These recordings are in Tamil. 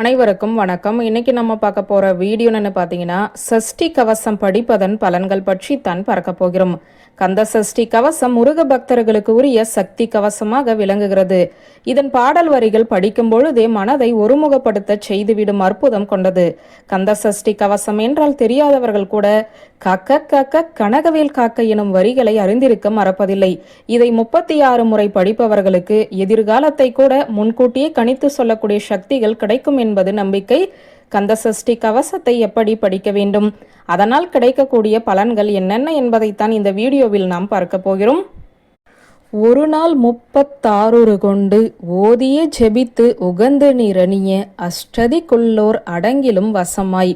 அனைவருக்கும் வணக்கம். இன்னைக்கு நம்ம பார்க்க போற வீடியோன்னு பார்த்தீங்கன்னா சஷ்டி கவசம் படிப்பதன் பலன்கள் பற்றி தான் பார்க்க போகிறோம். கந்த சஷ்டி கவசம் முருக பக்தர்களுக்கு உரிய சக்தி கவசமாக விளங்குகிறது. இதன் பாடல் வரிகள் படிக்கும் பொழுதே மனதை ஒருமுகப்படுத்த செய்துவிடும் அற்புதம் கொண்டது. கந்த சஷ்டி கவசம் என்றால் தெரியாதவர்கள் கூட கக்க கக்க கனகவேல் காக்க எனும் வரிகளை அறிந்திருக்க மறப்பதில்லை. இதை முப்பத்தி ஆறு முறை படிப்பவர்களுக்கு எதிர்காலத்தை கூட முன்கூட்டியே கணித்து சொல்லக்கூடிய சக்திகள் கிடைக்கும் என்பது நம்பிக்கை. கந்தசஷ்டி கவசத்தை எப்படி படிக்க வேண்டும்? அதனால் கிடைக்கக்கூடிய பலன்கள் என்னென்ன என்பதைத்தான் இந்த வீடியோவில் நாம் பார்க்க போகிறோம். ஒரு நாள் முப்பத்தாறு கொண்டு ஓதிய ஜெபித்து உகந்து நிரணிய அஷ்டதிக்குள்ளோர் அடங்கிலும் வசமாய்.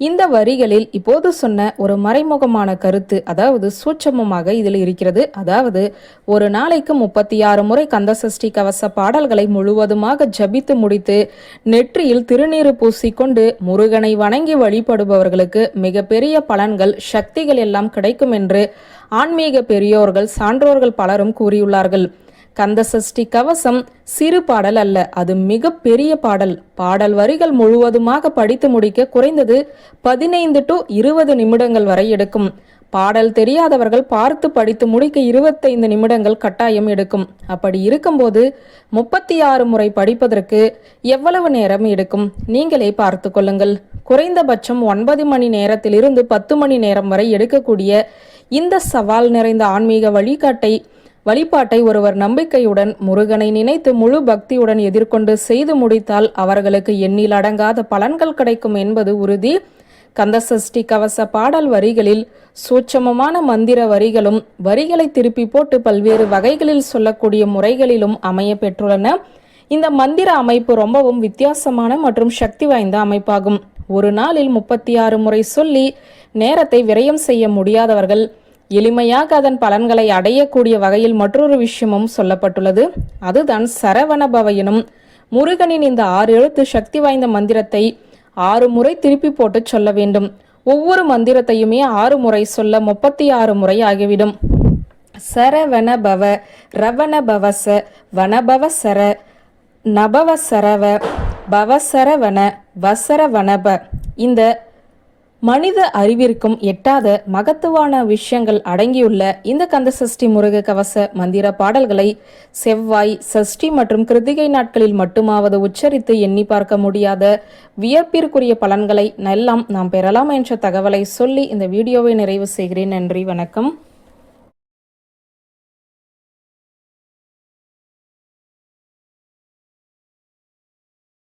இந்த வரிகளில் இப்போது சொன்ன ஒரு மறைமுகமான கருத்து அதாவது சூட்சமமாக இதில் இருக்கிறது. அதாவது ஒரு நாளைக்கு முப்பத்தி ஆறு முறை கந்தசஷ்டி கவச பாடல்களை முழுவதுமாக ஜபித்து முடித்து நெற்றியில் திருநீறு பூசிக்கொண்டு முருகனை வணங்கி வழிபடுபவர்களுக்கு மிகப்பெரிய பலன்கள் சக்திகள் எல்லாம் கிடைக்கும் என்று ஆன்மீக பெரியோர்கள் சான்றோர்கள் பலரும் கூறியுள்ளார்கள். கந்த சஷ்டி கவசம் சிறு பாடல் அல்ல. அது மிக பெரிய பாடல். பாடல் வரிகள் முழுவதுமாக படித்து முடிக்க குறைந்தது பதினைந்து டு இருபது நிமிடங்கள் வரை எடுக்கும். பாடல் தெரியாதவர்கள் பார்த்து படித்து முடிக்க இருபத்தைந்து நிமிடங்கள் கட்டாயம் எடுக்கும். அப்படி இருக்கும்போது முப்பத்தி ஆறு முறை படிப்பதற்கு எவ்வளவு நேரம் எடுக்கும்? நீங்களே பார்த்து கொள்ளுங்கள். குறைந்தபட்சம் ஒன்பது மணி நேரத்திலிருந்து பத்து மணி நேரம் வரை எடுக்கக்கூடிய இந்த சவால் நிறைந்த ஆன்மீக வழிகாட்டை வழிபாட்டை ஒருவர் நம்பிக்கையுடன் முருகனை நினைத்து முழு பக்தியுடன் எதிர்கொண்டு செய்து முடித்தால் அவர்களுக்கு எண்ணில் அடங்காத பலன்கள் கிடைக்கும் என்பது உறுதி. கந்தசஷ்டி கவச பாடல் வரிகளில் சூட்சமமான மந்திர வரிகளும் வரிகளை திருப்பி போட்டு பல்வேறு வகைகளில் சொல்லக்கூடிய முறைகளிலும் அமைய பெற்றுள்ளன. இந்த மந்திர அமைப்பு ரொம்பவும் வித்தியாசமான மற்றும் சக்தி வாய்ந்த அமைப்பாகும். ஒரு நாளில் முப்பத்தி ஆறு முறை சொல்லி நேரத்தை விரயம் செய்ய முடியாதவர்கள் எளிமையாக அதன் பலன்களை அடையக்கூடிய வகையில் மற்றொரு விஷயமும் சொல்லப்பட்டுள்ளது. அதுதான் சரவணபவ எனும் முருகனின் இந்த ஆறு எழுத்து சக்தி வாய்ந்த மந்திரத்தை ஆறு முறை திருப்பி போட்டு சொல்ல வேண்டும். ஒவ்வொரு மந்திரத்தையுமே ஆறு முறை சொல்ல முப்பத்தி ஆறு முறை ஆகிவிடும். சரவண பவ ரவண பவச வனபவ சர நபவ சரவ பவசரவன வசரவனப இந்த மனித அறிவிற்கும் எட்டாத மகத்துவான விஷயங்கள் அடங்கியுள்ள இந்த கந்த சஷ்டி முருக கவச மந்திர பாடல்களை செவ்வாய் சஷ்டி மற்றும் கிருத்திகை நாட்களில் மட்டுமாவது உச்சரித்து எண்ணி பார்க்க முடியாத வியப்பிற்குரிய பலன்களை எல்லாம் நாம் பெறலாம் என்ற தகவலை சொல்லி இந்த வீடியோவை நிறைவு செய்கிறேன். நன்றி வணக்கம்.